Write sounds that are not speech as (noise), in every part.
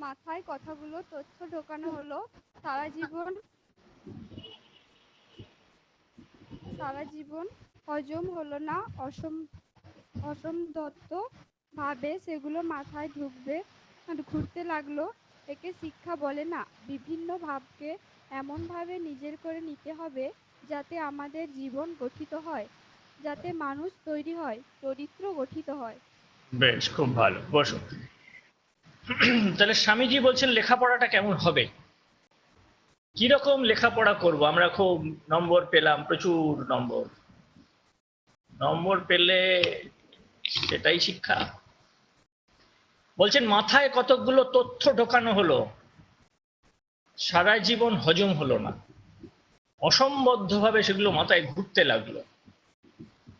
মাথায় কতগুলো তথ্য ঢোকানো হলো। সারা জীবন সারা জীবন হজম হলো না। অসম অসম্যত ভাবে সেগুলো মাথায় ঢুকবে। ঘুরতে লাগল, একে শিক্ষা বলে না। বিভিন্ন ভাবকে এমনভাবে নিজের করে নিতে হবে যাতে আমাদের জীবন গঠিত হয়, যাতে মানুষ তৈরি হয়, চরিত্র গঠিত হয়। বেশ, খুব ভালো। বসো। (clears throat) তাহলে স্বামীজি বলছেন, লেখাপড়াটা কেমন হবে? কীরকম লেখাপড়া করব? আমরা খুব নম্বর পেলাম, প্রচুর নম্বর। নম্বর পেলে সেটাই শিক্ষা। বলছেন, মাথায় কতকগুলো তথ্য ঢোকানো হলো, সারা জীবন হজম হলো না। অসম্বদ্ধভাবে সেগুলো মাথায় ঘুরতে লাগল।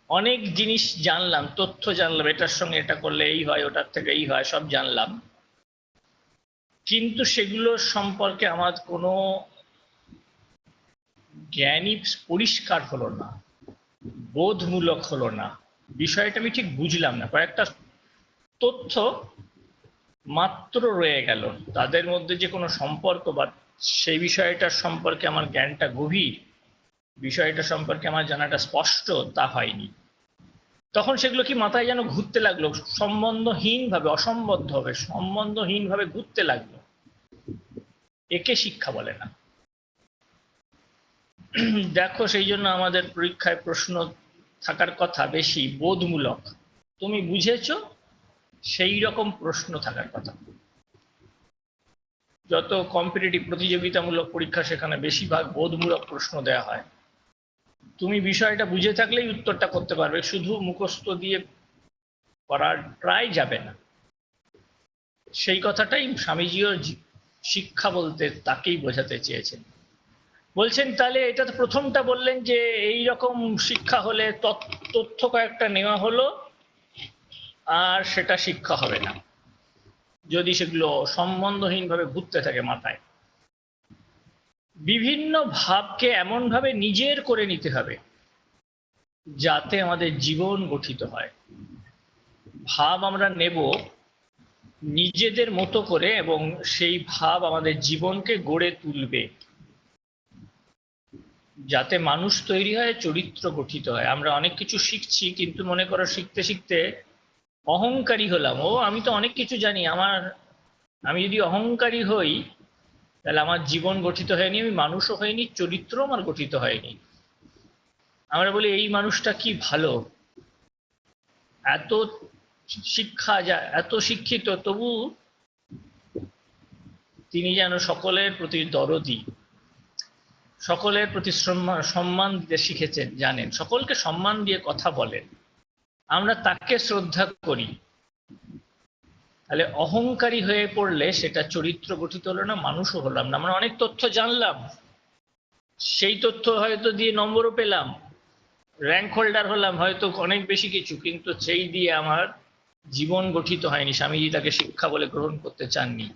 অনেক জিনিস জানলাম, তথ্য জানলাম, এটার সঙ্গে এটা করলে এই হয়, ওটার থেকে এই হয়, সব জানলাম। কিন্তু সেগুলো সম্পর্কে আমার কোনো জ্ঞানই পরিষ্কার হলো না, বোধমূলক হলো না। বিষয়টা আমি ঠিক বুঝলাম না। কয়েকটা তথ্য মাত্র রয়ে গেল। তাদের মধ্যে যে কোনো সম্পর্ক বা সেই বিষয়টার সম্পর্কে আমার জ্ঞানটা গভীর, বিষয়টা সম্পর্কে আমার জানাটা স্পষ্ট, তা হয়নি। তখন সেগুলো কি মাথায় যেন ঘুরতে লাগল, সম্বন্ধহীনভাবে, অসম্বদ্ধভাবে, সম্বন্ধহীনভাবে ঘুরতে লাগল? একে শিক্ষা বলে না। দেখো, সেই জন্য আমাদের পরীক্ষায় প্রশ্ন থাকার কথা বেশি বোধমূলক। তুমি বুঝেছ, সেই রকম প্রশ্ন থাকার কথা। যত কম্পিটিটিভ প্রতিযোগিতামূলক পরীক্ষা, সেখানে বেশিরভাগ বোধমূলক প্রশ্ন দেওয়া হয়। তুমি বিষয়টা বুঝে থাকলেই উত্তরটা করতে পারবে। শুধু মুখস্থ দিয়ে করার ট্রাই যাবে না। সেই কথাটাই স্বামীজিও শিক্ষা বলতে তাকেই বোঝাতে চেয়েছেন। বলছেন, তাহলে এটা তো প্রথমটা বললেন যে এই রকম শিক্ষা হলে তথ্য কয়েকটা নেওয়া হলো আর সেটা শিক্ষা হবে না। যদি সেগুলো সম্বন্ধহীনভাবে ঘুরতে থাকে মাথায়। বিভিন্ন ভাবকে এমনভাবে নিজের করে নিতে হবে যাতে আমাদের জীবন গঠিত হয়। ভাব আমরা নেব নিজেদের মতো করে এবং সেই ভাব আমাদের জীবনকে গড়ে তুলবে। যাতে মানুষ তৈরি হয় চরিত্র গঠিত হয়। আমরা অনেক কিছু শিখছি, কিন্তু মনে করো শিখতে শিখতে অহংকারী হলাম। ও, আমি তো অনেক কিছু জানি। আমার, আমি যদি অহংকারী হই, তাহলে আমার জীবন গঠিত হয়নি, আমি মানুষও হয়নি চরিত্র আমার গঠিত হয়নি। আমরা বলি, এই মানুষটা কি ভালো? এত শিক্ষা যা এত শিক্ষিত, তবু তিনি যেন সকলের প্রতি দরদি, সকলের প্রতি সম্মান দিতে শিখেছেন, জানেন। সকলকে সম্মান দিয়ে কথা বলেন। আমরা তাকে শ্রদ্ধা করি। তাহলে অহংকারী হয়ে পড়লে সেটা চরিত্র গঠিত হলো না, মানুষও হলাম না। আমরা অনেক তথ্য জানলাম। সেই তথ্য হয়তো দিয়ে নম্বরও পেলাম। র্যাঙ্ক হোল্ডার হলাম হয়তো অনেক বেশি কিছু, কিন্তু সেই দিয়ে আমার জীবন গঠিত হয়নি, স্বামীজি তাকে শিক্ষা বলে গ্রহণ করতে চাননি।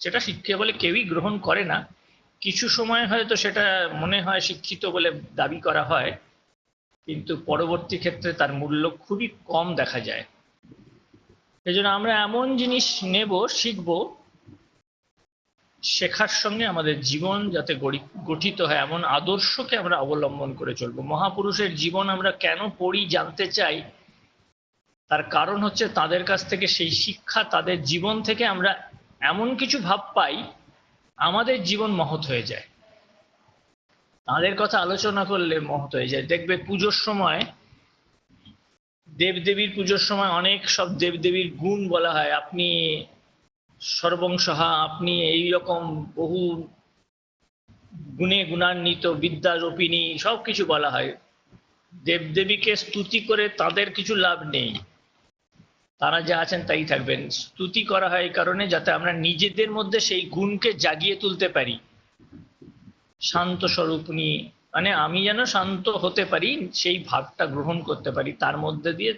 সেটা শিক্ষা বলে কেউই গ্রহণ করে না। কিছু সময় হয়তো সেটা মনে হয় শিক্ষিত বলে দাবি করা হয়, কিন্তু পরবর্তী ক্ষেত্রে তার মূল্য খুবই কম দেখা যায়। এই জন্য আমরা এমন জিনিস নেব, শিখব, শেখার সঙ্গে আমাদের জীবন যাতে গঠিত হয়, এমন আদর্শকে আমরা অবলম্বন করে চলবো। মহাপুরুষের জীবন আমরা কেন পড়ি জানতে চাই তার কারণ হচ্ছে তাদের কাছ থেকে সেই শিক্ষা তাদের জীবন থেকে আমরা এমন কিছু ভাব পাই, আমাদের জীবন মহৎ হয়ে যায়। তাদের কথা আলোচনা করলে মহৎ হয়ে যায়। দেখবে পুজোর সময়, দেবদেবীর পুজোর সময় অনেক সব দেবদেবীর গুণ বলা হয়। আপনি সর্বংসহা আপনি এই রকম বহু গুণে গুণান্বিত বিদ্যা বিদ্যারূপিণী সব কিছু বলা হয়। দেবদেবীকে স্তুতি করে তাদের কিছু লাভ নেই। তারা যা আছেন তাই থাকবেন। স্তুতি করা হয় এই কারণে যাতে আমরা নিজেদের মধ্যে সেই গুণকে জাগিয়ে তুলতে পারি। শান্ত স্বরূপনী মানে আমি যেন শান্ত হতে পারি, সেই ভাবটা গ্রহণ করতে পারি, তার মধ্যে দিয়ে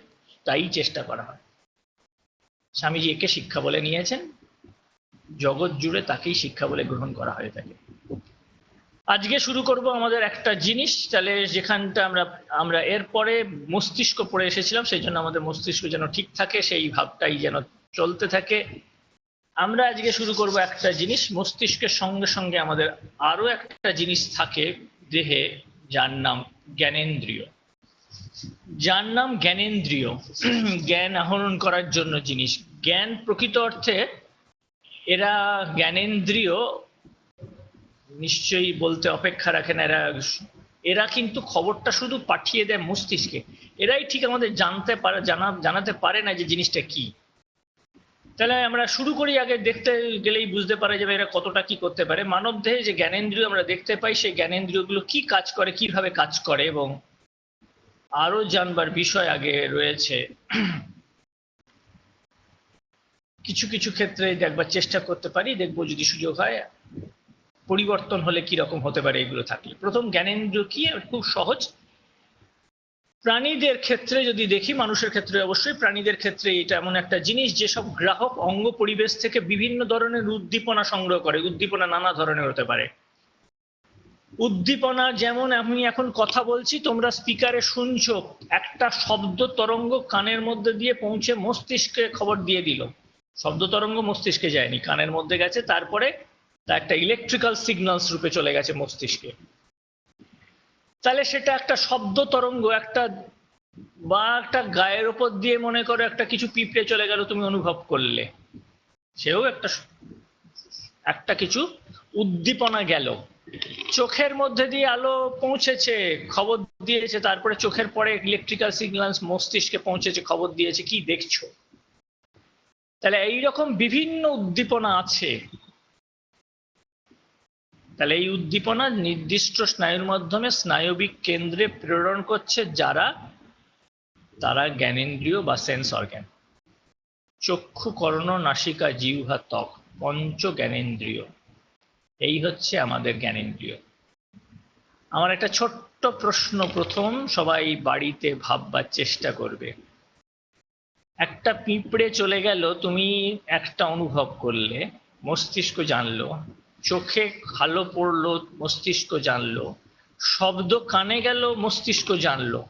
তাই চেষ্টা করা হয়। স্বামীজি একে শিক্ষা বলে নিয়েছেন। জগৎ জুড়ে তাকেই শিক্ষা বলে গ্রহণ করা হয়ে থাকে। আজকে শুরু করব আমাদের একটা জিনিস, তাহলে যেখানটা আমরা আমরা এরপরে মস্তিষ্ক পড়ে এসেছিলাম, সেই জন্য আমাদের মস্তিষ্ক যেন ঠিক থাকে, সেই ভাবটাই যেন চলতে থাকে। আমরা আজকে শুরু করব একটা জিনিস, মস্তিষ্কের সঙ্গে সঙ্গে আমাদের আরও একটা জিনিস থাকে দেহে, যার নাম জ্ঞানেন্দ্রিয়। যার নাম জ্ঞানেন্দ্রিয়, জ্ঞান আহরণ করার জন্য জিনিস। জ্ঞান প্রকৃত অর্থে, এরা জ্ঞানেন্দ্রিয় নিশ্চয়ই বলতে অপেক্ষা রাখে না এরা এরা কিন্তু খবরটা শুধু পাঠিয়ে দেয় মস্তিষ্কে। এরাই ঠিক আমাদের জানতে পারে, জানা, জানাতে পারে না যে জিনিসটা কি। তাহলে আমরা শুরু করি আগে, দেখতে গেলেই বুঝতে পারা যাবে এরা কতটা কি করতে পারে। মানব দেহে যে জ্ঞানেন্দ্রিয় আমরা দেখতে পাই, সেই জ্ঞানেন্দ্রিয়গুলো কি কাজ করে, কীভাবে কাজ করে, এবং আরও জানবার বিষয় আগে রয়েছে। কিছু কিছু ক্ষেত্রে দেখবার চেষ্টা করতে পারি, দেখব যদি সুযোগ হয়। পরিবর্তন হলে কি রকম হতে পারে এগুলো থাকলে? প্রথম জ্ঞানেন্দ্রিয় কি? খুব সহজ। প্রাণীদের ক্ষেত্রে যদি দেখি, মানুষের ক্ষেত্রে অবশ্যই প্রাণীদের ক্ষেত্রে এটা এমন একটা জিনিস, যেসব গ্রাহক অঙ্গ পরিবেশ থেকে বিভিন্ন ধরনের উদ্দীপনা সংগ্রহ করে। উদ্দীপনা নানা ধরনের হতে পারে। উদ্দীপনা যেমন আমি এখন কথা বলছি, তোমরা স্পিকারে শুনছো, একটা শব্দ তরঙ্গ কানের মধ্যে দিয়ে পৌঁছে মস্তিষ্কে খবর দিয়ে দিল। শব্দ তরঙ্গ মস্তিষ্কে যায়নি, কানের মধ্যে গেছে, তারপরে তা একটা ইলেকট্রিক্যাল সিগন্যালস রূপে চলে গেছে মস্তিষ্কে। তাহলে সেটা একটা শব্দ তরঙ্গ, একটা বা একটা গায়ের ওপর দিয়ে মনে করো একটা কিছু পিঁপড়ে চলে গেল তুমি অনুভব করলে। সেও একটা একটা কিছু উদ্দীপনা গেল। চোখের মধ্যে দিয়ে আলো পৌঁছেছে, খবর দিয়েছে, তারপরে চোখের পরে ইলেকট্রিক্যাল সিগন্যালস মস্তিষ্কে পৌঁছেছে, খবর দিয়েছে, কি দেখছ? তাহলে এইরকম বিভিন্ন উদ্দীপনা আছে। তাহলে এই উদ্দীপনা নির্দিষ্ট স্নায়ুর মাধ্যমে স্নায়বিক কেন্দ্রে প্রেরণ করছে যারা? তারা জ্ঞানেন্দ্রিয় বা সেন্স অর্গ্যান চক্ষু কর্ণ নাসিকা, জিহ্বা, ত্বক, পঞ্চ জ্ঞানেন্দ্রিয় এই হচ্ছে আমাদের জ্ঞানেন্দ্রিয় আমার একটা ছোট্ট প্রশ্ন প্রথম, সবাই বাড়িতে ভাববার চেষ্টা করবে। একটা পিঁপড়ে চলে গেল, তুমি একটা অনুভব করলে, মস্তিষ্ক জানলো চোখে ভালো পড়ল, মস্তিষ্ক জানলো। শব্দ কানে গেল, মস্তিষ্ক জানলো।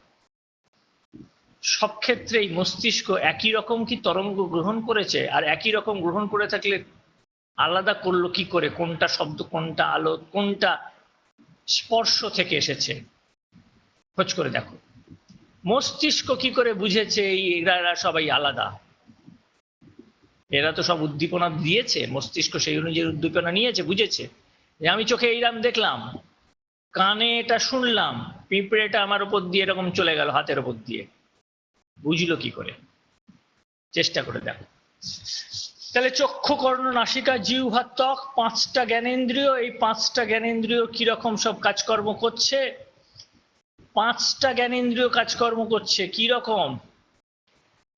সব ক্ষেত্রেই মস্তিষ্ক একই রকম কি তরঙ্গ গ্রহণ করেছে? আর একই রকম গ্রহণ করে থাকলে আলাদা করল কি করে? কোনটা শব্দ, কোনটা আলো, কোনটা স্পর্শ থেকে এসেছে? খোঁজ করে দেখো। মস্তিষ্ক কি করে বুঝেছে? এই এরা সবাই আলাদা। এরা তো সব উদ্দীপনা দিয়েছে, মস্তিষ্ক সেই অনুযায়ী উদ্দীপনা নিয়েছে, বুঝেছে? যে আমি চোখে এইরাম দেখলাম, কানে এটা শুনলাম, পিঁপড়েটা আমার উপর দিয়ে এরকম চলে গেল হাতের উপর দিয়ে। বুঝলো কি করে? চেষ্টা করে দেখো। তাহলে চক্ষু, কর্ণ, নাসিকা, জিহ্বা, ত্বক, পাঁচটা জ্ঞানেন্দ্রিয়, এই পাঁচটা জ্ঞানেন্দ্রিয় কীরকম সব কাজকর্ম করছে? পাঁচটা জ্ঞানেন্দ্রিয় কাজকর্ম করছে কি রকম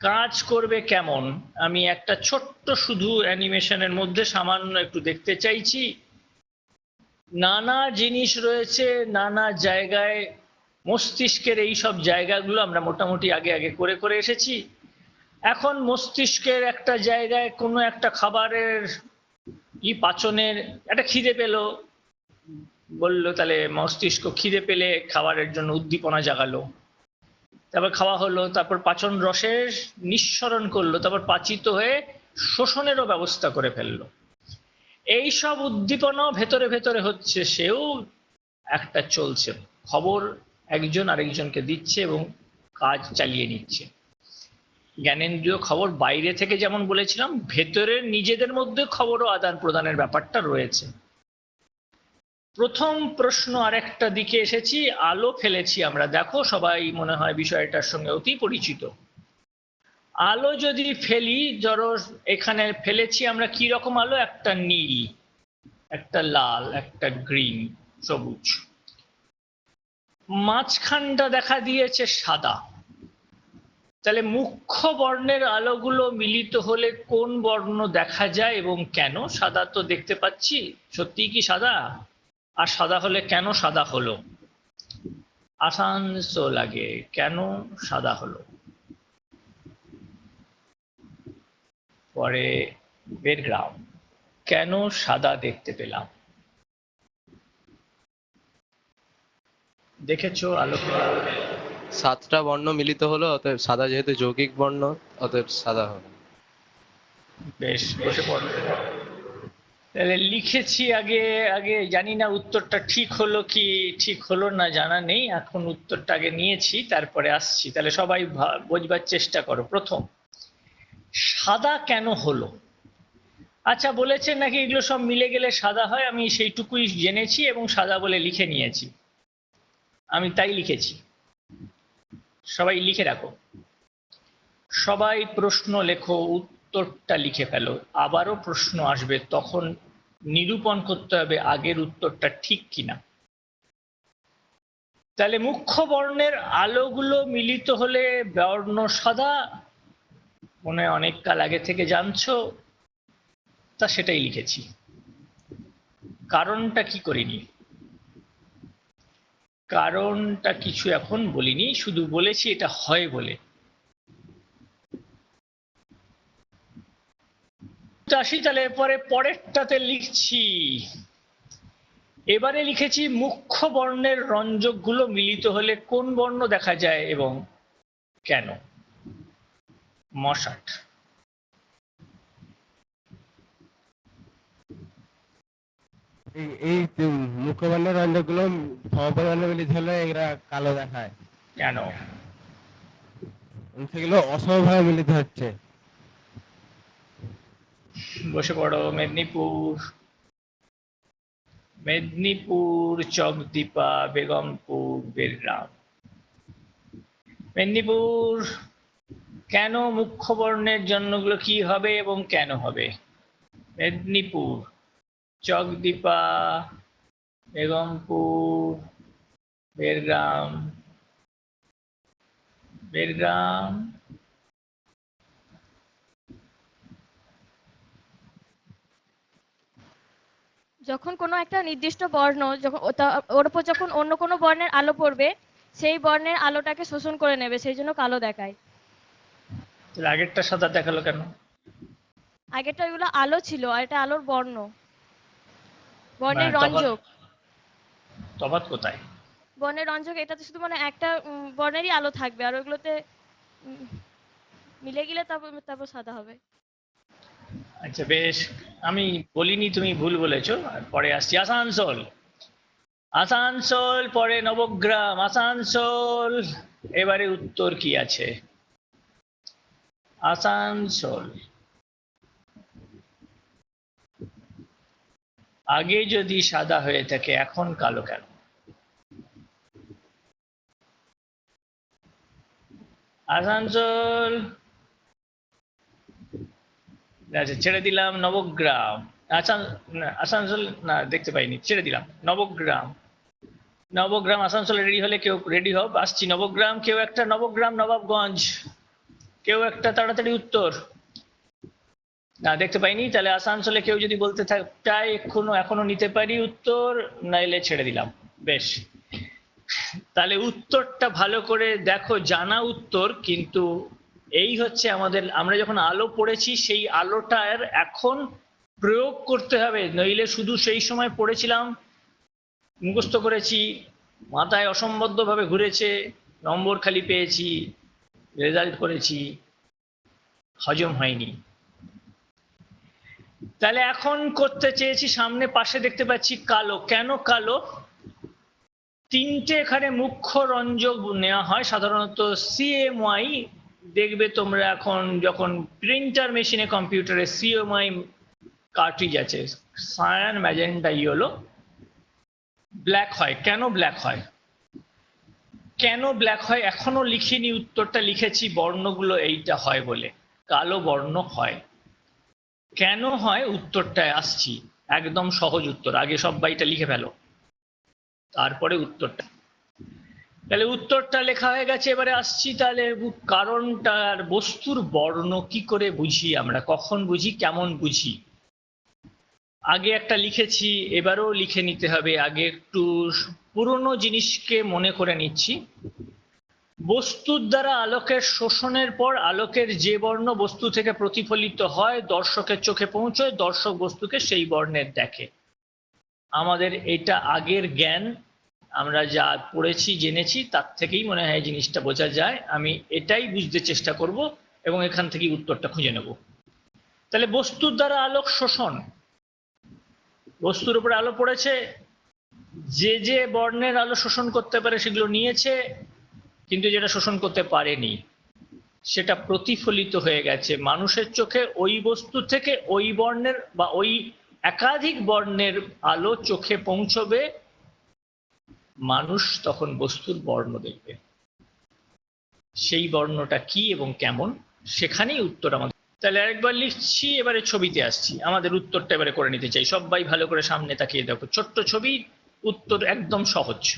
কাজ করবে কেমন? আমি একটা ছোট্ট শুধু অ্যানিমেশনের মধ্যে সামান্য একটু দেখতে চাইছি। নানা জিনিস রয়েছে, নানা জায়গায় মস্তিষ্কের এই সব জায়গাগুলো আমরা মোটামুটি আগে আগে করে করে এসেছি। এখন মস্তিষ্কের একটা জায়গায় কোনো একটা খাবারের ই পাচনের একটা খিদে পেল। বলল তাহলে মস্তিষ্ক খিদে পেলে খাবারের জন্য উদ্দীপনা জাগালো। তারপর খাওয়া হলো, তারপর পাচন রসের নিঃসরণ করল, তারপর পাচিত হয়ে শোষণেরও ব্যবস্থা করে ফেলল। এই সব উদ্দীপনাও ভেতরে ভেতরে হচ্ছে সেও একটা চলছে। খবর একজন আরেকজনকে দিচ্ছে এবং কাজ চালিয়ে নিচ্ছে। জ্ঞানেন্দ্রীয় খবর বাইরে থেকে যেমন বলেছিলাম, ভেতরের নিজেদের মধ্যে খবরও আদান প্রদানের ব্যাপারটা রয়েছে। প্রথম প্রশ্ন আরেকটা দিকে এসেছি, আলো ফেলেছি আমরা। দেখো, সবাই মনে হয় বিষয়টার সঙ্গে অতি পরিচিত। আলো যদি ফেলি, ধরো এখানে ফেলেছি আমরা কি রকম আলো? একটা নীল, একটা লাল, একটা গ্রিন, সবুজ। মাঝখানটা দেখা দিয়েছে সাদা। তাহলে মুখ্য বর্ণের আলোগুলো মিলিত হলে কোন বর্ণ দেখা যায় এবং কেন? সাদা তো দেখতে পাচ্ছি। সত্যিই কি সাদা? আর সাদা হলে কেন সাদা হলো? আসাংস লাগে কেন সাদা হলো? পরে বেরগ্রাম কেন সাদা দেখতে পেলাম? দেখেছ আলোক? সাতটা বর্ণ মিলিত হলো অতএব সাদা যেহেতু যৌগিক বর্ণ অতএব সাদা হলো। বেশ বসে পড়ো। তাহলে লিখেছি আগে আগে জানি না উত্তরটা ঠিক হলো কি ঠিক হলো না জানা নেই, এখন উত্তরটা আগে নিয়েছি, তারপরে আসছি। তাহলে সবাই বোঝবার চেষ্টা করো। প্রথম, সাদা কেন হলো? আচ্ছা বলেছেন নাকি এগুলো সব মিলে গেলে সাদা হয়, আমি সেইটুকুই জেনেছি এবং সাদা বলে লিখে নিয়েছি। আমি তাই লিখেছি। সবাই লিখে রাখো। সবাই প্রশ্ন লেখো উত্তরটা লিখে ফেলো। আবারও প্রশ্ন আসবে, তখন নিরূপণ করতে হবে আগের উত্তরটা ঠিক কিনা। তাহলে মুখ্য বর্ণের আলোগুলো মিলিত হলে বর্ণ সাদা? মনে অনেক কাল আগে থেকে জানছো। তা সেটাই লিখেছি। কারণটা কি করিনি? কারণটা কিছু এখন বলিনি, শুধু বলেছি এটা হয় বলে। আসি তাহলে পরে পরেরটাতে লিখছি। এবারে লিখেছি মুখ্য বর্ণের রঞ্জকগুলো মিলিত হলে কোন বর্ণ দেখা যায় এবং কেন? মশাট। এই মুখবর্ণের রঞ্জকগুলো সমপরিমাণে মিলিত হলে এরা কালো দেখায়। কেন? সেগুলো অসমভাবে মিলিত হচ্ছে। বসে পড়ো মেদিনীপুর। মেদিনীপুর, চকদীপা, বেগমপুর বেরগ্রাম মেদিনীপুর, কেন মুখ্য বর্ণের জন্যগুলো কি হবে এবং কেন হবে? মেদিনীপুর, চকদীপা, বেগমপুর বেরগ্রাম বেরগ্রাম যখন কোনো একটা নির্দিষ্ট বর্ণ যখন ওর উপর যখন অন্য কোনো বর্ণের আলো পড়বে সেই বর্ণের আলোটাকে শোষণ করে নেবে সেই জন্য কালো দেখায়। আগেরটা সাদা দেখাল কেন? আগেরটা ওইগুলো আলো ছিল আর এটা আলোর বর্ণ। বর্ণের মানে রঞ্জক। তফাৎ কোথায়? বর্ণের রঞ্জক এটাতে শুধু মানে একটা বর্ণেরই আলো থাকবে আর ওইগুলোতে মিলে গেলে তারপর তারপর সাদা হবে। আচ্ছা বেশ। আমি বলিনি তুমি ভুল বলেছ পরে আসছি। আসানসোল। আসানসোল, পরে নবগ্রাম। আসানসোল, এবারে উত্তর কি আছে? আসানসোল। আগে যদি সাদা হয়ে থাকে, এখন কালো কেন? আসানসোল আচ্ছা ছেড়ে দিলাম নবগ্রাম। আসান আসানসোল, না, দেখতে পাইনি, ছেড়ে দিলাম, নবগ্রাম। নবগ্রাম, আসানসোলে রেডি হলে কেউ রেডি হোক আসছি। নবগ্রাম, কেউ একটা নবগ্রাম, নবাবগঞ্জ। কেউ একটা তাড়াতাড়ি উত্তর। না, দেখতে পাইনি, তাহলে আসানসোলে কেউ যদি বলতে থাক চাই এখনও এখনও নিতে পারি উত্তর, নাইলে ছেড়ে দিলাম, বেশ। তাহলে উত্তরটা ভালো করে দেখো, জানা উত্তর, কিন্তু এই হচ্ছে আমাদের, আমরা যখন আলো পড়েছি, সেই আলোটার এখন প্রয়োগ করতে হবে। নইলে শুধু সেই সময় পড়েছিলাম, মুখস্থ করেছি, মাথায় অসম্বদ্ধভাবে ঘুরেছে, নম্বর খালি পেয়েছি রেজাল্ট করেছি, হজম হয়নি। তাহলে এখন করতে চেয়েছি, সামনে পাশে দেখতে পাচ্ছি কালো। কেন কালো? তিনটে এখানে মুখ্য রঞ্জক নেওয়া হয়, সাধারণত সিএমওয়াই দেখবে তোমরা এখন যখন প্রিন্টার মেশিনে কম্পিউটারে সিএমআই কার্ট্রিজ আছে সায়ান ম্যাজেন্টা ইয়েলো ব্ল্যাক হয়। কেন ব্ল্যাক হয়? কেন ব্ল্যাক হয়? এখনও লিখিনি উত্তরটা, লিখেছি বর্ণগুলো এইটা হয় বলে। কালো বর্ণ হয়। কেন হয়? উত্তরটায় আসছি। একদম সহজ উত্তর। আগে সব বাইটা লিখে ফেলো। তারপরে উত্তরটা। তাহলে উত্তরটা লেখা হয়ে গেছে, এবারে আসছি তাহলে উ- কারণটা আর বস্তুর বর্ণ কি করে বুঝি আমরা? কখন বুঝি, কেমন বুঝি? আগে একটা লিখেছি, এবারেও লিখে নিতে হবে, আগে একটু পুরনো জিনিসকে মনে করে নিচ্ছি। বস্তুর দ্বারা আলোকের শোষণের পর আলোকের যে বর্ণ বস্তু থেকে প্রতিফলিত হয়, দর্শকের চোখে পৌঁছয়, দর্শক বস্তুকে সেই বর্ণের দেখে। আমাদের এটা আগের জ্ঞান আমরা যা পড়েছি, জেনেছি, তার থেকেই মনে হয় জিনিসটা বোঝা যায়। আমি এটাই বুঝতে চেষ্টা করব এবং এখান থেকেই উত্তরটা খুঁজে নেব। তাহলে বস্তুর দ্বারা আলোক শোষণ। বস্তুর উপরে আলো পড়েছে, যে যে বর্ণের আলো শোষণ করতে পারে সেগুলো নিয়েছে, কিন্তু যেটা শোষণ করতে পারেনি, সেটা প্রতিফলিত হয়ে গেছে। মানুষের চোখে ওই বস্তু থেকে ওই বর্ণের বা ওই একাধিক বর্ণের আলো চোখে পৌঁছবে মানুষ তখন বস্তুর বর্ণ দেখবে। সেই বর্ণটা কি এবং কেমন, সেখানেই উত্তর আমাদের। তাহলে আরেকবার লিখছি, এবারে ছবিতে আসছি। আমাদের উত্তরটা এবারে করে নিতে চাই। সবাই ভালো করে সামনে তাকিয়ে দেখো। ছোট্ট ছবি উত্তর একদম সহজ।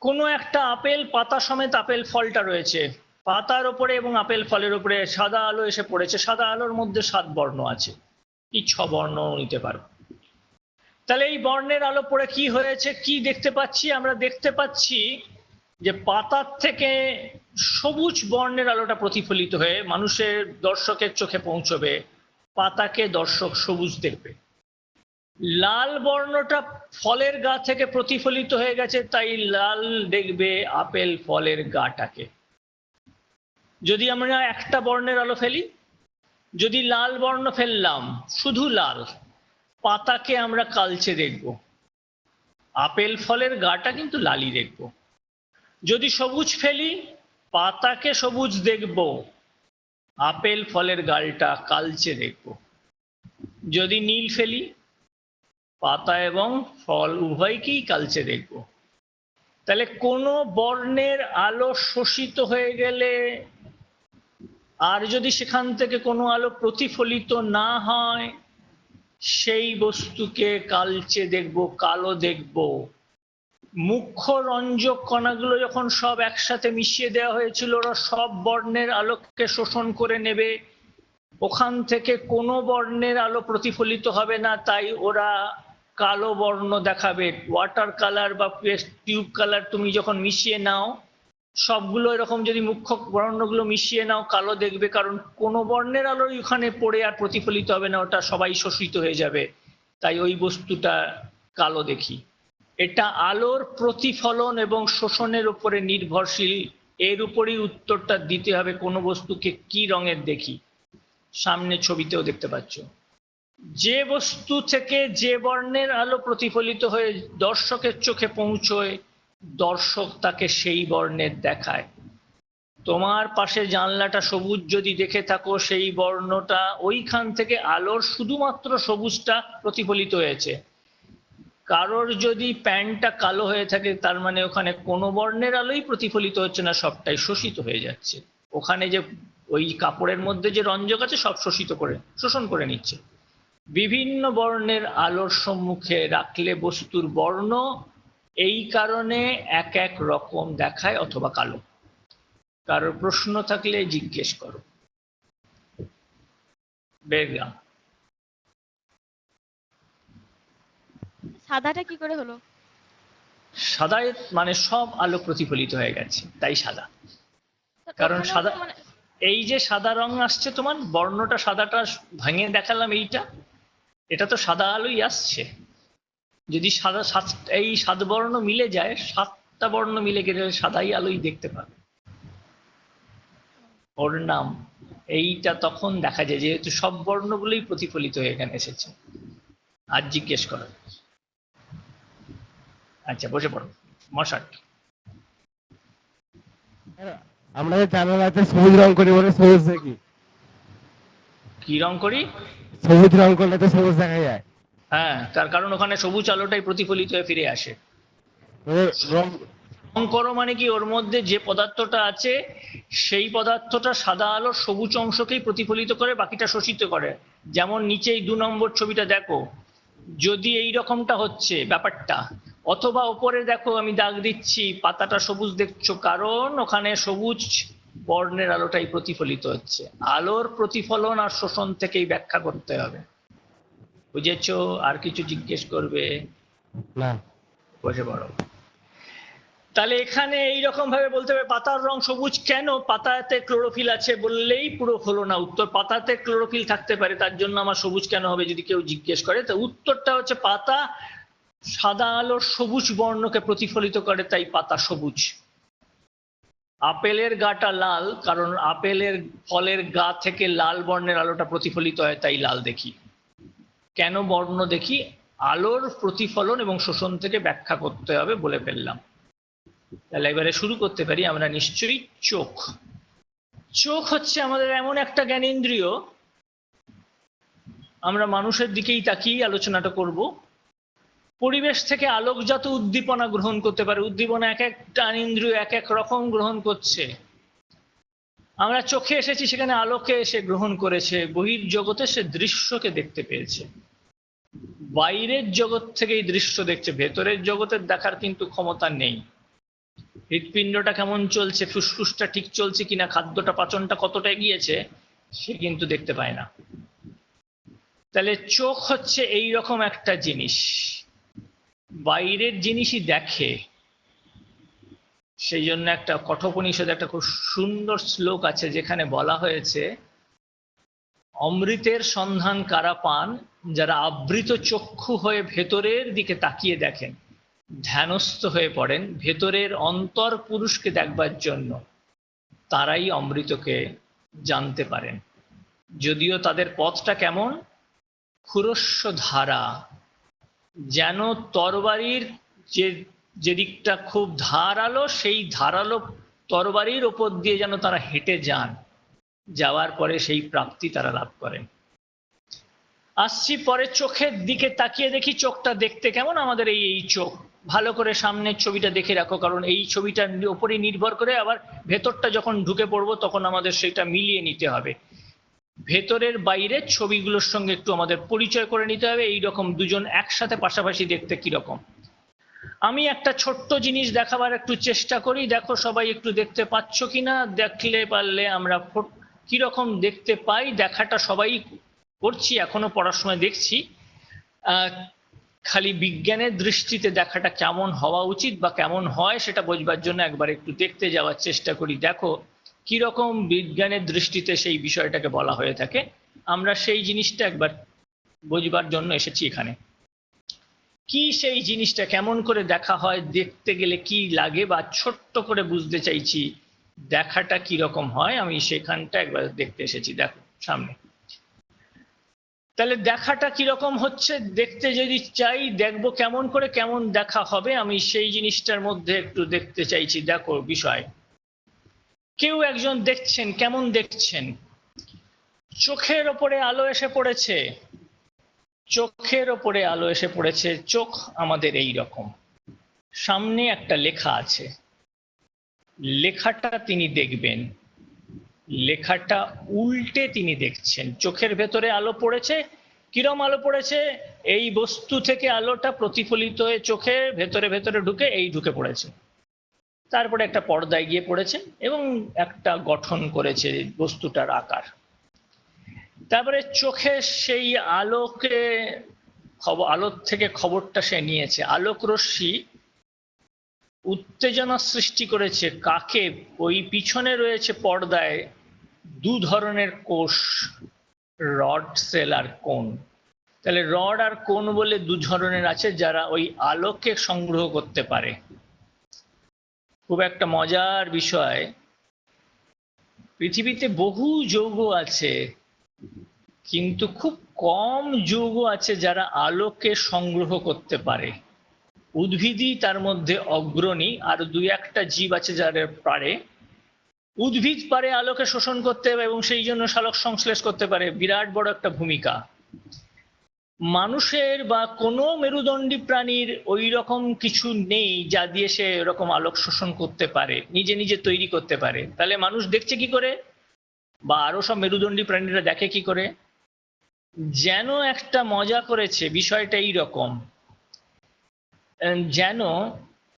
কোনো একটা আপেল পাতা সমেত আপেল ফলটা রয়েছে। পাতার ওপরে এবং আপেল ফলের উপরে সাদা আলো এসে পড়েছে। সাদা আলোর মধ্যে সাত বর্ণ আছে। কি ছ বর্ণ নিতে পারব তাহলে এই বর্ণের আলো পড়ে কি হয়েছে, কি দেখতে পাচ্ছি? আমরা দেখতে পাচ্ছি যে পাতার থেকে সবুজ বর্ণের আলোটা প্রতিফলিত হয়ে মানুষের দর্শকের চোখে পৌঁছবে, পাতাকে দর্শক সবুজ দেখবে। লাল বর্ণটা ফলের গা থেকে প্রতিফলিত হয়ে গেছে, তাই লাল দেখবে আপেল ফলের গাটাকে। যদি আমরা একটা বর্ণের আলো ফেলি, যদি লাল বর্ণ ফেললাম, শুধু লাল পাতাকে আমরা কালচে দেখব। আপেল ফলের গাটা কিন্তু লালি দেখব। যদি সবুজ ফেলি, পাতাকে সবুজ দেখব। আপেল ফলের গালটা কালচে দেখব। যদি নীল ফেলি, পাতা এবং ফল উভয়কেই কালচে দেখব। তাহলে কোনো বর্ণের আলো শোষিত হয়ে গেলে, আর যদি সেখান থেকে কোনো আলো প্রতিফলিত না হয় সেই বস্তুকে কালচে দেখব, কালো দেখব। মুখ্য রঞ্জক কণাগুলো যখন সব একসাথে মিশিয়ে দেওয়া হয়েছিল, ওরা সব বর্ণের আলোককে শোষণ করে নেবে। ওখান থেকে কোনো বর্ণের আলো প্রতিফলিত হবে না, তাই ওরা কালো বর্ণ দেখাবে। ওয়াটার কালার বা টিউব কালার তুমি যখন মিশিয়ে নাও সবগুলো এরকম যদি মুখ্য বর্ণগুলো মিশিয়ে নাও, কালো দেখবে, কারণ কোনো বর্ণের আলো ওখানে পড়ে আর প্রতিফলিত হবে না, ওটা সবাই শোষিত হয়ে যাবে। তাই ওই বস্তুটা কালো দেখি। এটা আলোর প্রতিফলন এবং শোষণের উপরে নির্ভরশীল, এর উপরেই উত্তরটা দিতে হবে কোনো বস্তুকে কি রঙের দেখি। সামনে ছবিতেও দেখতে পাচ্ছ। যে বস্তু থেকে যে বর্ণের আলো প্রতিফলিত হয়ে দর্শকের চোখে পৌঁছয় দর্শক তাকে সেই বর্ণের দেখায়। তোমার পাশে জানলাটা সবুজ যদি দেখে থাকো, সেই বর্ণটা ওইখান থেকে আলোর শুধুমাত্র সবুজটা প্রতিফলিত হয়েছে। কারোর যদি প্যান্টটা কালো হয়ে থাকে, তার মানে ওখানে কোনো বর্ণের আলোই প্রতিফলিত হচ্ছে না, সবটাই শোষিত হয়ে যাচ্ছে। ওখানে যে ওই কাপড়ের মধ্যে যে রঞ্জক আছে, সব শোষিত করে, শোষণ করে নিচ্ছে। বিভিন্ন বর্ণের আলোর সম্মুখে রাখলে বস্তুর বর্ণ এই কারণে এক এক রকম দেখায় অথবা কালো। কারোর প্রশ্ন থাকলে জিজ্ঞেস করো। বেরগ্রাম সাদাটা কি করে হলো? সাদায় মানে সব আলো প্রতিফলিত হয়ে গেছে তাই সাদা। কারণ সাদা- মানে এই যে সাদা রং আসছে তোমার বর্ণটা সাদাটা ভাঙে দেখালাম এইটা। এটা তো সাদা আলোই আসছে। যদি সাদা সাত এই সাত বর্ণ মিলে যায় সাতটা বর্ণ মিলে গেলে সাদাই আলোই দেখতে পাবে। ওর নাম এইটা তখন দেখা যায় যেহেতু সব বর্ণগুলোই প্রতিফলিত হয়ে এখানে এসেছে। আর জিজ্ঞেস করো আচ্ছা বসে পড়ো। মশাট আমরা যে জানালাতে সবুজ রং করি বলে সবুজ দেখি। কি রং করি? সবুজ রং করলে তো সবুজ দেখা যায়। হ্যাঁ তার কারণ ওখানে সবুজ আলোটাই প্রতিফলিত হয়ে ফিরে আসে। তবে রং করো মানে কি ওর মধ্যে যে পদার্থটা আছে সেই পদার্থটা সাদা আলো সবুজ অংশকেই প্রতিফলিত করে বাকিটা শোষিত করে। যেমন নিচেই দু নম্বর ছবিটা দেখো যদি এই রকমটা হচ্ছে ব্যাপারটা অথবা ওপরে দেখো আমি দাগ দিচ্ছি পাতাটা সবুজ দেখছ কারণ ওখানে সবুজ বর্ণের আলোটাই প্রতিফলিত হচ্ছে। আলোর প্রতিফলন আর শোষণ থেকেই ব্যাখ্যা করতে হবে। বুঝেছ? আর কিছু জিজ্ঞেস করবে? না। বসে পড়ো। তাহলে এখানে এইরকম ভাবে বলতে হবে পাতার রং সবুজ কেন? পাতাতে ক্লোরোফিল আছে বললেই পুরো হলো না উত্তর। পাতাতে ক্লোরোফিল থাকতে পারে তার জন্য আমার সবুজ কেন হবে যদি কেউ জিজ্ঞেস করে? তো উত্তরটা হচ্ছে পাতা সাদা আলোর সবুজ বর্ণকে প্রতিফলিত করে তাই পাতা সবুজ। আপেলের গাটা লাল কারণ আপেলের ফলের গা থেকে লাল বর্ণের আলোটা প্রতিফলিত হয় তাই লাল দেখি। কেন বর্ণ দেখি? আলোর প্রতিফলন এবং শোষণ থেকে ব্যাখ্যা করতে হবে বলে ফেললাম। তাহলে এবারে শুরু করতে পারি আমরা নিশ্চয়ই চোখ। চোখ হচ্ছে আমাদের এমন একটা জ্ঞানেন্দ্রিয়। আমরা মানুষের দিকেই তাকিয়ে আলোচনাটা করব। পরিবেশ থেকে আলোকজাত উদ্দীপনা গ্রহণ করতে পারে। উদ্দীপনা এক একটা ইন্দ্রিয় এক এক রকম গ্রহণ করছে। আমরা চোখে এসেছি, সেখানে আলোকে এসে গ্রহণ করেছে, বহির জগতে সে দৃশ্যকে দেখতে পেয়েছে। বাইরের জগৎ থেকে এই দৃশ্য দেখছে, ভেতরের জগতের দেখার কিন্তু ক্ষমতা নেই। হৃৎপিণ্ডটা কেমন চলছে, ফুসফুসটা ঠিক চলছে কিনা, খাদ্যটা, পাচনটা কতটা এগিয়েছে, সে কিন্তু দেখতে পায় না। তাহলে চোখ হচ্ছে এই রকম একটা জিনিস। বাইরের জিনিসই দেখে সেই জন্য একটা কঠোপনিষদ, একটা খুব সুন্দর শ্লোক আছে যেখানে বলা হয়েছে, অমৃতের সন্ধান কারা পান? যারা আবৃত চক্ষু হয়ে ভেতরের দিকে তাকিয়ে দেখেন, ধ্যানস্থ হয়ে পড়েন, ভেতরের অন্তর পুরুষকে দেখবার জন্য, তারাই অমৃতকে জানতে পারেন। যদিও তাদের পথটা কেমন? খুরস্ব ধারা, যেন তরবারির যে যেদিকটা খুব ধারালো, সেই ধারালো তরবারির ওপর দিয়ে যেন তারা হেঁটে যান। যাওয়ার পরে সেই প্রাপ্তি তারা লাভ করেন আসছি পরে চোখের দিকে তাকিয়ে দেখি চোখটা দেখতে কেমন আমাদের এই এই চোখ। ভালো করে সামনের ছবিটা দেখে রাখো, কারণ এই ছবিটার উপরই নির্ভর করে আবার ভেতরটা যখন ঢুকে পড়ব তখন আমাদের সেটা মিলিয়ে নিতে হবে। ভেতরের বাইরে ছবিগুলোর সঙ্গে একটু আমাদের পরিচয় করে নিতে হবে এই রকম দুজন একসাথে পাশাপাশি দেখতে কীরকম। আমি একটা ছোট্ট জিনিস দেখাবার একটু চেষ্টা করি। দেখো সবাই একটু দেখতে পাচ্ছ কিনা? দেখলে পারলে আমরা কীরকম দেখতে পাই? দেখাটা সবাই করছি, এখনও সময় দেখছি। খালি বিজ্ঞানের দৃষ্টিতে দেখাটা কেমন হওয়া উচিত বা কেমন হয় সেটা বোঝবার জন্য একবার একটু দেখতে যাওয়ার চেষ্টা করি। দেখো কীরকম বিজ্ঞানের দৃষ্টিতে সেই বিষয়টাকে বলা হয়ে থাকে। আমরা সেই জিনিসটা একবার বোঝবার জন্য এসেছি এখানে। কি সেই জিনিসটা কেমন করে দেখা হয়, দেখতে গেলে কি লাগে বা ছোট্ট করে বুঝতে চাইছি, দেখাটা কি রকম হয়, আমি সেখানটা একবার দেখতে এসেছি। দেখো, সামনে। তাহলে দেখাটা কীরকম হচ্ছে, দেখতে যদি চাই, দেখব কেমন করে, কেমন দেখা হবে, আমি সেই জিনিসটার মধ্যে একটু দেখতে চাইছি। দেখো, বিষয়। কেউ একজন দেখছেন, কেমন দেখছেন? চোখের ওপরে আলো এসে পড়েছে। চোখের ওপরে আলো এসে পড়েছে, চোখ আমাদের এই রকম সামনে একটা লেখা আছে। লেখাটা তিনি দেখবেন। লেখাটা উল্টে তিনি দেখছেন। চোখের ভেতরে আলো পড়েছে। কিরম আলো পড়েছে? এই বস্তু থেকে আলোটা প্রতিফলিত হয়ে চোখে ভেতরে ভেতরে ঢুকে এই ঢুকে পড়েছে। তারপরে একটা পর্দায় গিয়ে পড়েছে এবং একটা গঠন করেছে বস্তুটার আকার। তারপরে চোখে সেই আলোকে খবর, আলোর থেকে খবরটা সে নিয়েছে। আলোক রশ্মি উত্তেজনা সৃষ্টি করেছে কাকে? ওই পিছনে রয়েছে পর্দায় দু ধরনের কোষ, রড, সেল আর কোন তাহলে রড আর কোন বলে দু ধরনের আছে যারা ওই আলোকে সংগ্রহ করতে পারে। খুব একটা মজার বিষয়। পৃথিবীতে বহু যৌগ আছে কিন্তু খুব কম যৌগ আছে যারা আলোকে সংগ্রহ করতে পারে। উদ্ভিদই তার মধ্যে অগ্রণী, আর দুই একটা জীব আছে যারা পারে। উদ্ভিদ পারে আলোকে শোষণ করতে এবং সেই জন্য সালোক সংশ্লেষ করতে পারে, বিরাট বড় একটা ভূমিকা। মানুষের বা কোনো মেরুদণ্ডী প্রাণীর ওই রকম কিছু নেই যা দিয়ে সে এরকম আলোক শোষণ করতে পারে, নিজে নিজে তৈরি করতে পারে। তাহলে মানুষ দেখছে কি করে? বা আরও সব মেরুদণ্ডী প্রাণীরা দেখে কি করে? যেন একটা মজা করেছে, বিষয়টা এই রকম যেন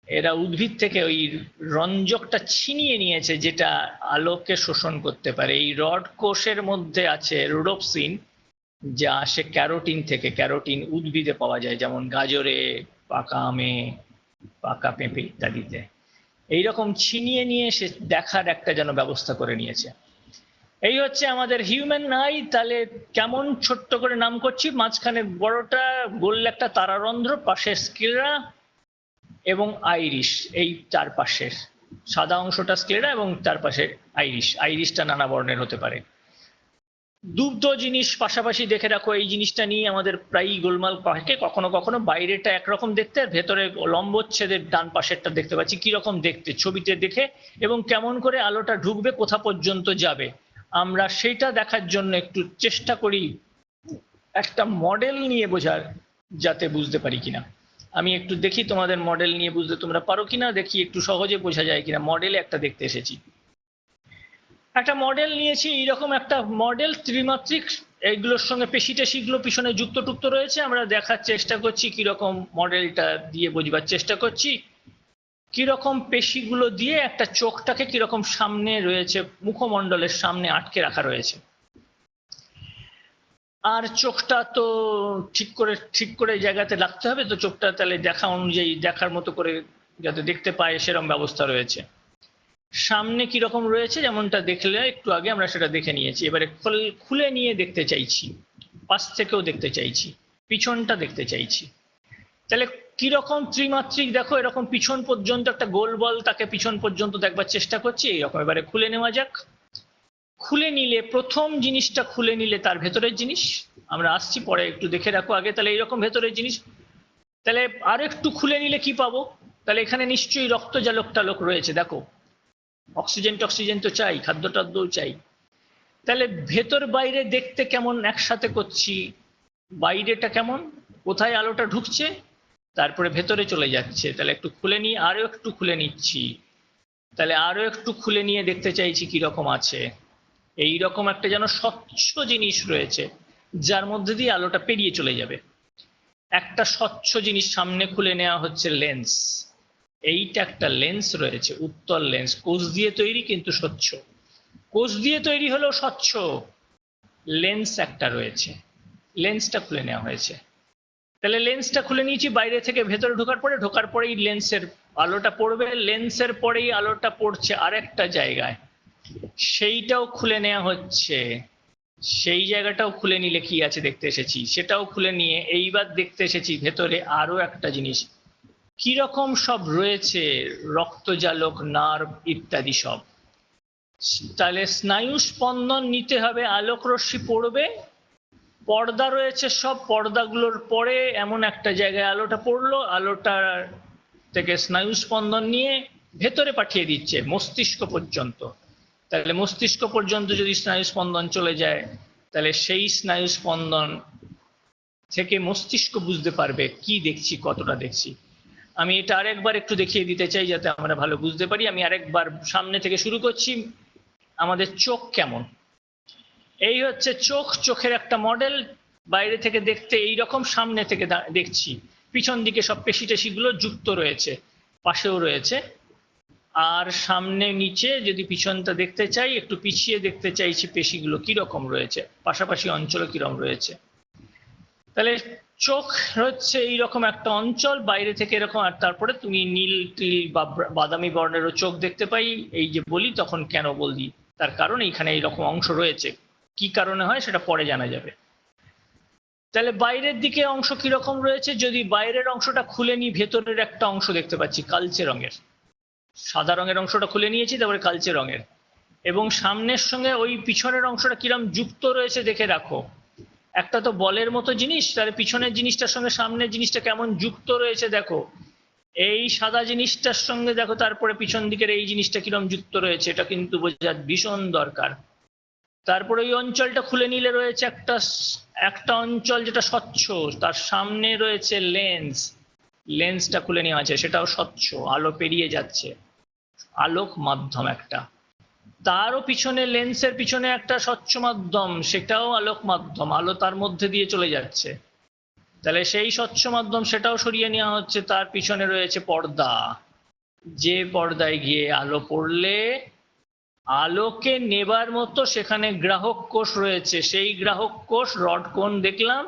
এরা উদ্ভিদ থেকে ওই রঞ্জকটা ছিনিয়ে নিয়েছে, যেটা আলোকে শোষণ করতে পারে। এই রড কোষের মধ্যে আছে রোডোপসিন, যা আসে ক্যারোটিন থেকে। ক্যারোটিন উদ্ভিদে পাওয়া যায়, যেমন গাজরে, পাকা আমে, পাকা পেঁপে ইত্যাদিতে। এইরকম ছিনিয়ে নিয়ে সে দেখার একটা যেন ব্যবস্থা করে নিয়েছে। এই হচ্ছে আমাদের হিউম্যান আই তাহলে কেমন ছোট্ট করে নাম করছি? মাঝখানে বড়টা গোল একটা তারারন্ধ্র পাশে স্কিলরা এবং আইরিশ, এই চারপাশের সাদা অংশটা স্ক্লেরা এবং তার পাশে আইরিশ। আইরিশটা নানা বর্ণের হতে পারে। দুগ্ধ জিনিস পাশাপাশি দেখে রাখো, এই জিনিসটা নিয়ে আমাদের প্রায়ই গোলমাল থাকে। কখনো কখনো বাইরেটা একরকম দেখতে আর ভেতরে লম্বচ্ছেদের ডান পাশেরটা দেখতে পাচ্ছি। কি রকম দেখতে, ছবিতে দেখে এবং কেমন করে আলোটা ঢুকবে, কোথা পর্যন্ত যাবে। আমরা সেটা দেখার জন্য একটু চেষ্টা করি একটা মডেল নিয়ে বোঝার, যাতে বুঝতে পারি কিনা। আমি একটু দেখি তোমাদের মডেল নিয়ে বুঝতে তোমরা পারো কিনা, দেখি একটু সহজে বোঝা যায় কিনা। মডেলে একটা দেখতে এসেছি। একটা মডেল নিয়েছি, এইরকম একটা মডেল ত্রিমাত্রিক, এইগুলোর সঙ্গে পেশি টেশিগুলো পিছনে যুক্ত টুক্ত রয়েছে। আমরা দেখার চেষ্টা করছি কীরকম মডেলটা দিয়ে বোঝবার চেষ্টা করছি। কীরকম পেশিগুলো দিয়ে একটা চোখটাকে কীরকম সামনে রয়েছে, মুখমণ্ডলের সামনে আটকে রাখা রয়েছে? আর চোখটা তো ঠিক করে ঠিক করে জায়গাতে রাখতে হবে, তো চোখটা তাহলে দেখা অনুযায়ী, দেখার মতো করে যাতে দেখতে পায় সেরকম ব্যবস্থা রয়েছে। সামনে কি রকম রয়েছে, যেমনটা দেখলে, একটু আগে আমরা সেটা দেখে নিয়েছি। এবারে খুলে নিয়ে দেখতে চাইছি, পাশ থেকেও দেখতে চাইছি, পিছনটা দেখতে চাইছি। তাহলে কি রকম ত্রিমাত্রিক, দেখো এরকম পিছন পর্যন্ত একটা গোল বল তাকে পিছন পর্যন্ত দেখবার চেষ্টা করছি, এইরকম এবারে খুলে নেওয়া যাক। খুলে নিলে, প্রথম জিনিসটা খুলে নিলে তার ভেতরের জিনিস, আমরা আসছি, পরে একটু দেখে রাখো আগে, তাহলে এইরকম ভেতরের জিনিস। তাহলে আর একটু খুলে নিলে কি পাবো? তাহলে এখানে নিশ্চয়ই রক্ত জালক টালক রয়েছে, দেখো। অক্সিজেন টক্সিজেন তো চাই, খাদ্য টাদ্যও চাই। তাহলে ভেতর বাইরে দেখতে কেমন একসাথে করছি? বাইরেটা কেমন? কোথায় আলোটা ঢুকছে? তারপরে ভেতরে চলে যাচ্ছে। তাহলে একটু খুলে নিয়ে আরও একটু খুলে নিচ্ছি। তাহলে আরও একটু খুলে নিয়ে দেখতে চাইছি কি রকম আছে। এই রকম একটা যেন স্বচ্ছ জিনিস রয়েছে, যার মধ্যে দিয়ে আলোটা পেরিয়ে চলে যাবে। একটা স্বচ্ছ জিনিস সামনে খুলে নেওয়া হচ্ছে লেন্স। এইটা একটা লেন্স রয়েছে, উত্তল লেন্স। কোষ দিয়ে তৈরি কিন্তু স্বচ্ছ। কোষ দিয়ে তৈরি হলেও স্বচ্ছ। লেন্স একটা রয়েছে। লেন্সটা খুলে নেওয়া হয়েছে। তাহলে লেন্সটা খুলে নিয়েছি, বাইরে থেকে ভেতরে ঢোকার পরে, ঢোকার পরেই লেন্সের আলোটা পড়বে লেন্সের পরেই আলোটা পড়ছে আরেকটা জায়গায়। সেইটাও খুলে নেওয়া হচ্ছে। সেই জায়গাটাও খুলে নিলে কি আছে দেখতে এসেছি? সেটাও খুলে নিয়ে এইবার দেখতে এসেছি ভেতরে আরও একটা জিনিস। কীরকম সব রয়েছে? রক্তজালক নার্ভ ইত্যাদি সব। তাহলে স্নায়ু স্পন্দন নিতে হবে আলোক রশ্মি পড়বে পর্দা রয়েছে, সব পর্দাগুলোর পরে এমন একটা জায়গায় আলোটা পড়ল আলোটা থেকে স্নায়ু স্পন্দন নিয়ে ভেতরে পাঠিয়ে দিচ্ছে, মস্তিষ্ক পর্যন্ত। তাহলে মস্তিষ্ক পর্যন্ত যদি স্নায়ু স্পন্দন চলে যায়, তাহলে সেই স্নায়ু স্পন্দন থেকে মস্তিষ্ক বুঝতে পারবে কি দেখছি, কতটা দেখছি। আমি এটা আরেকবার একটু দেখিয়ে দিতে চাই যাতে আমরা ভালো বুঝতে পারি। আমি আরেকবার সামনে থেকে শুরু করছি। আমাদের চোখ কেমন? এই হচ্ছে চোখ, চোখের একটা মডেল বাইরে থেকে দেখতে এই রকম সামনে থেকে দেখছি। পিছন দিকে সব পেশি টেশিগুলো যুক্ত রয়েছে, পাশেও রয়েছে। আর সামনে নিচে যদি পিছনটা দেখতে চাই, একটু পিছিয়ে দেখতে চাইছি পেশিগুলো কীরকম রয়েছে, পাশাপাশি অঞ্চলে কীরকম রয়েছে। তাহলে চোখ হচ্ছে এইরকম একটা অঞ্চল, বাইরে থেকে এরকম, আর তারপরে তুমি নীল, টিল বা বাদামি বর্ণেরও চোখ দেখতে পাই। এই যে বলি, তখন কেন বলি? তার কারণ এইখানে এইরকম অংশ রয়েছে। কি কারণে হয় সেটা পরে জানা যাবে। তাহলে বাইরের দিকে অংশ কীরকম রয়েছে? যদি বাইরের অংশটা খুলে নিই, ভেতরের একটা অংশ দেখতে পাচ্ছি, কালচে রঙের। সাদা রঙের অংশটা খুলে নিয়েছি, তারপরে কালচে রঙের। এবং সামনের সঙ্গে ওই পিছনের অংশটা কিরম যুক্ত রয়েছে দেখে রাখো। একটা তো বলের মতো জিনিস, তাহলে পিছনের জিনিসটার সঙ্গে সামনের জিনিসটা কেমন যুক্ত রয়েছে দেখো। এই সাদা জিনিসটার সঙ্গে দেখো, তারপরে পিছন দিকের এই জিনিসটা কিরম যুক্ত রয়েছে, এটা কিন্তু বোঝার ভীষণ দরকার। তারপরে ওই অঞ্চলটা খুলে নিলে রয়েছে একটা একটা অঞ্চল যেটা স্বচ্ছ। তার সামনে রয়েছে লেন্স। লেন্সটা খুলে নেওয়া আছে, সেটাও স্বচ্ছ, আলো পেরিয়ে যাচ্ছে। আলোক মাধ্যম একটা। তারও পিছনে, লেন্সের পিছনে একটা স্বচ্ছ মাধ্যম, সেটাও আলোক মাধ্যম, আলো তার মধ্যে দিয়ে চলে যাচ্ছে। তাহলে সেই স্বচ্ছ মাধ্যম সেটাও সরিয়ে নেওয়া হচ্ছে, তার পিছনে রয়েছে পর্দা। যে পর্দায় গিয়ে আলো পড়লে আলোকে নেবার মতো সেখানে গ্রাহক কোষ রয়েছে। সেই গ্রাহক কোষ রড কোণ দেখলাম।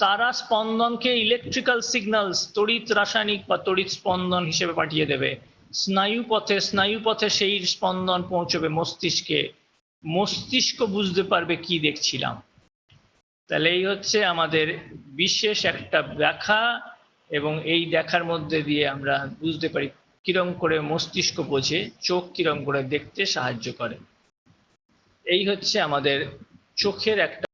তারা স্পন্দনকে ইলেকট্রিক্যাল সিগন্যালস তড়িৎ রাসায়নিক বা তড়িৎ স্পন্দন হিসেবে পাঠিয়ে দেবে। স্নায়ু পথে স্নায়ু পথে সেই স্পন্দন পৌঁছবে মস্তিষ্কে। মস্তিষ্ক বুঝতে পারবে কি দেখছিলাম। তাহলে এই হচ্ছে আমাদের বিশেষ একটা ব্যাখ্যা এবং এই দেখার মধ্যে দিয়ে আমরা বুঝতে পারি কিরম করে মস্তিষ্ক বোঝে, চোখ কিরম করে দেখতে সাহায্য করে। এই হচ্ছে আমাদের চোখের একটা